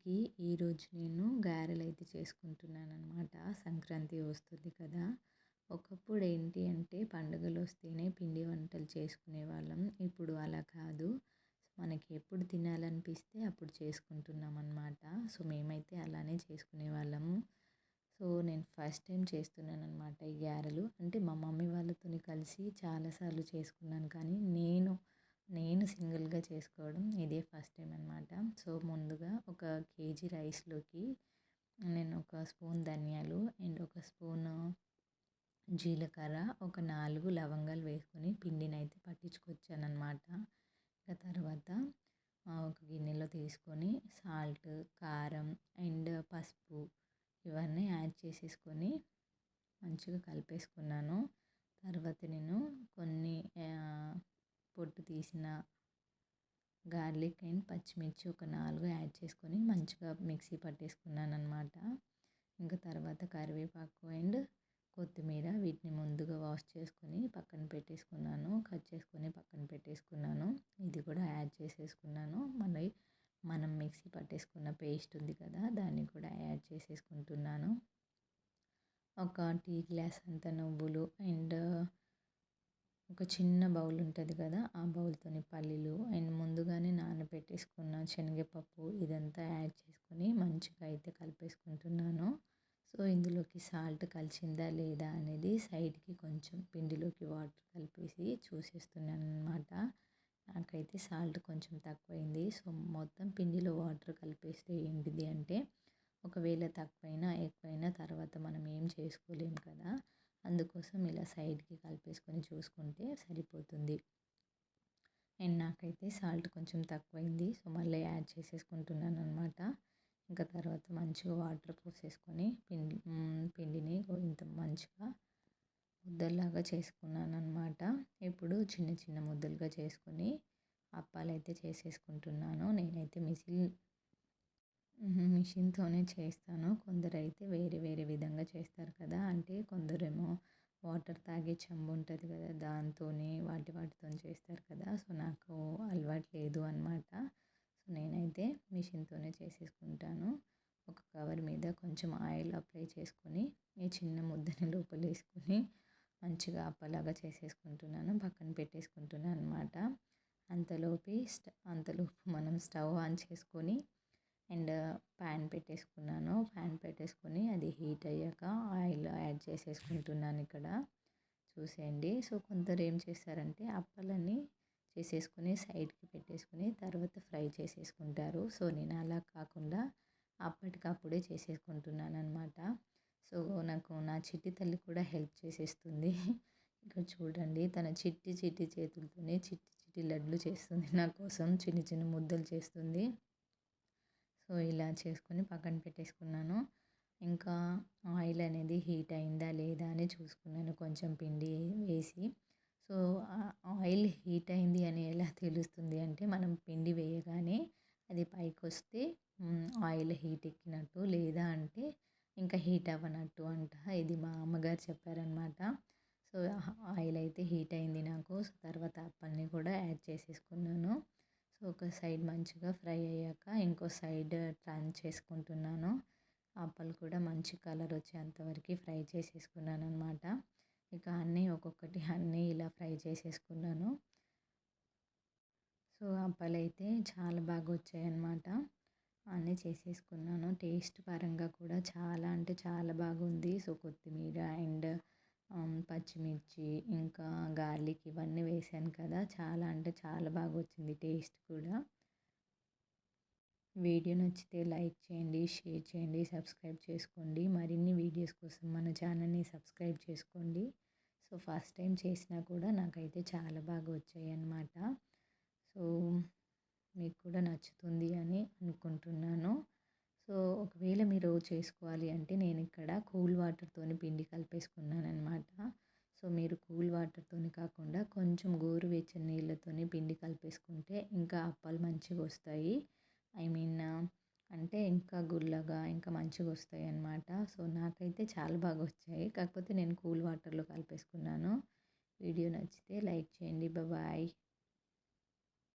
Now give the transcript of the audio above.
సంక్రాంతికి ఈరోజు నేను గారెలు అయితే చేసుకుంటున్నాను అనమాట సంక్రాంతి వస్తుంది కదా. ఒకప్పుడు ఏంటి అంటే పండుగలు వస్తేనే పిండి వంటలు చేసుకునే వాళ్ళం. ఇప్పుడు అలా కాదు. మనకి ఎప్పుడు తినాలనిపిస్తే అప్పుడు చేసుకుంటున్నాం అనమాట సో మేమైతే అలానే చేసుకునే వాళ్ళము. సో నేను ఫస్ట్ టైం చేస్తున్నాను అనమాట ఈ గారెలు. అంటే మా మమ్మీ వాళ్ళతో కలిసి చాలాసార్లు చేసుకున్నాను కానీ నేను నేను సింగిల్గా చేసుకోవడం ఇదే ఫస్ట్ టైం అనమాట సో ముందుగా ఒక కేజీ రైస్లోకి నేను ఒక స్పూన్ ధనియాలు అండ్ ఒక స్పూన్ జీలకర్ర ఒక నాలుగు లవంగాలు వేసుకొని పిండిని అయితే పట్టించుకొచ్చాను అనమాట ఇంకా తర్వాత ఒక గిన్నెలో తీసుకొని సాల్ట్ కారం అండ్ పసుపు ఇవన్నీ యాడ్ చేసేసుకొని మంచిగా కలిపేసుకున్నాను. తర్వాత నేను కొన్ని పొట్టు తీసిన గార్లిక్ అండ్ పచ్చిమిర్చి ఒక నాలుగు యాడ్ చేసుకొని మంచిగా మిక్సీ పట్టేసుకున్నాను అనమాట ఇంకా తర్వాత కరివేపాకు అండ్ కొత్తిమీర వీటిని ముందుగా వాష్ చేసుకొని పక్కన పెట్టేసుకున్నాను. కట్ చేసుకొని పక్కన పెట్టేసుకున్నాను. ఇది కూడా యాడ్ చేసేసుకున్నాను. మళ్ళీ మనం మిక్సీ పట్టేసుకున్న పేస్ట్ ఉంది కదా దాన్ని కూడా యాడ్ చేసేసుకుంటున్నాను. ఒక టీ గ్లాస్ అంత నువ్వులు అండ్ ఒక చిన్న బౌల్ ఉంటుంది కదా ఆ బౌల్తోని పల్లీలు అండ్ ముందుగానే నానబెట్టేసుకున్న శనగపప్పు ఇదంతా యాడ్ చేసుకొని మంచిగా అయితే కలిపేసుకుంటున్నాను. సో ఇందులోకి సాల్ట్ కలిసిందా లేదా అనేది సైడ్కి కొంచెం పిండిలోకి వాటర్ కలిపేసి చూసేస్తున్నాను అనమాట నాకైతే సాల్ట్ కొంచెం తక్కువైంది. సో మొత్తం పిండిలో వాటర్ కలిపేస్తే ఏంటిది అంటే ఒకవేళ తక్కువైనా ఎక్కువైనా తర్వాత మనం ఏం చేసుకోలేం కదా. అందుకోసం ఇలా సైడ్కి కలిపేసుకొని చూసుకుంటే సరిపోతుంది. అండ్ నాకైతే సాల్ట్ కొంచెం తక్కువైంది. సో మళ్ళీ యాడ్ చేసేసుకుంటున్నాను అనమాట ఇంకా తర్వాత మంచిగా వాటర్ పోసేసుకొని పిండి పిండిని ఇంత మంచిగా ముద్దలాగా చేసుకున్నాను అనమాట ఇప్పుడు చిన్న చిన్న ముద్దలుగా చేసుకొని అప్పాలు అయితే చేసేసుకుంటున్నాను. నేనైతే మిషన్ మిషన్తోనే చేస్తాను. కొందరైతే వేరే వేరే విధంగా చేస్తారు కదా అంటే కొందరేమో చెంబు ఉంటుంది కదా దాంతోనే వాటి వాటితో చేస్తారు కదా. సో నాకు అలవాటు లేదు అనమాట సో నేనైతే మిషన్తోనే చేసేసుకుంటాను. ఒక కవర్ మీద కొంచెం ఆయిల్ అప్లై చేసుకొని ఈ చిన్న ముద్దని లోపల వేసుకొని మంచిగా అప్పలాగా చేసేసుకుంటున్నాను. పక్కన పెట్టేసుకుంటున్నాను అనమాట అంతలోపు అంతలోపు మనం స్టవ్ ఆన్ చేసుకొని అండ్ ప్యాన్ పెట్టేసుకున్నాను. ప్యాన్ పెట్టేసుకొని అది హీట్ అయ్యాక ఆయిల్ యాడ్ చేసేసుకుంటున్నాను ఇక్కడ. చూసేయండి. సో కొందరు ఏం చేస్తారంటే అప్పాలని చేసేసుకుని సైడ్కి పెట్టేసుకుని తర్వాత ఫ్రై చేసేసుకుంటారు. సో నేను అలా కాకుండా అప్పటికప్పుడే చేసేసుకుంటున్నాను అనమాట సో నాకు నా చిట్టి తల్లి కూడా హెల్ప్ చేసేస్తుంది. ఇక్కడ చూడండి తన చిట్టి చిట్టి చేతులతోనే చిట్టి చిట్టి లడ్లు చేస్తుంది నా కోసం. చిన్న చిన్న ముద్దలు చేస్తుంది. సో ఇలా చేసుకొని పక్కన పెట్టేసుకున్నాను. ఇంకా ఆయిల్ అనేది హీట్ అయిందా లేదా అని చూసుకున్నాను. కొంచెం పిండి వేసి. సో ఆయిల్ హీట్ అయింది అని ఎలా తెలుస్తుంది అంటే మనం పిండి వేయగానే అది పైకి వస్తే ఆయిల్ హీట్ ఎక్కినట్టు లేదా అంటే ఇంకా హీట్ అవ్వనట్టు అంట. ఇది మా అమ్మగారు చెప్పారనమాట సో ఆయిల్ అయితే హీట్ అయింది నాకు. సో తర్వాత అప్పల్ని కూడా యాడ్ చేసేసుకున్నాను. సో ఒక సైడ్ మంచిగా ఫ్రై అయ్యాక ఇంకో సైడ్ టర్న్ చేసుకుంటున్నాను. అప్పలు కూడా మంచి కలర్ వచ్చేంతవరకు ఫ్రై చేసేసుకున్నాను అనమాట ఇక అన్నీ ఒక్కొక్కటి అన్నీ ఇలా ఫ్రై చేసేసుకున్నాను. సో అప్పలు అయితే చాలా బాగా వచ్చాయన్నమాట. అన్నీ చేసేసుకున్నాను. టేస్ట్ పరంగా కూడా చాలా అంటే చాలా బాగుంది. సో కొత్తిమీర అండ్ పచ్చిమిర్చి ఇంకా గార్లిక్ ఇవన్నీ వేసాను కదా. చాలా అంటే చాలా బాగా వచ్చింది టేస్ట్ కూడా. వీడియో నచ్చితే లైక్ చేయండి షేర్ చేయండి సబ్స్క్రైబ్ చేసుకోండి. మరిన్ని వీడియోస్ కోసం మన ఛానల్ని సబ్స్క్రైబ్ చేసుకోండి. సో ఫస్ట్ టైం చేసినా కూడా నాకైతే చాలా బాగా వచ్చాయి అన్నమాట సో మీకు కూడా నచ్చుతుంది అని అనుకుంటున్నాను. సో ఒకవేళ మీరు చేసుకోవాలి అంటే నేను ఇక్కడ కూల్ వాటర్తోని పిండి కలిపేసుకున్నాను అనమాట సో మీరు కూల్ వాటర్తోని కాకుండా కొంచెం గోరువెచ్చని నీళ్ళతోని పిండి కలిపేసుకుంటే ఇంకా అప్పాలు మంచిగా వస్తాయి. ఐ మీన్ అంటే ఇంకా గుల్లగా ఇంకా మంచిగా వస్తాయి అన్నమాట. సో నాకైతే చాలా బాగా వచ్చాయి కాకపోతే నేను కూల్ వాటర్లో కలిపేసుకున్నాను. వీడియో నచ్చితే లైక్ చేయండి. బాయ్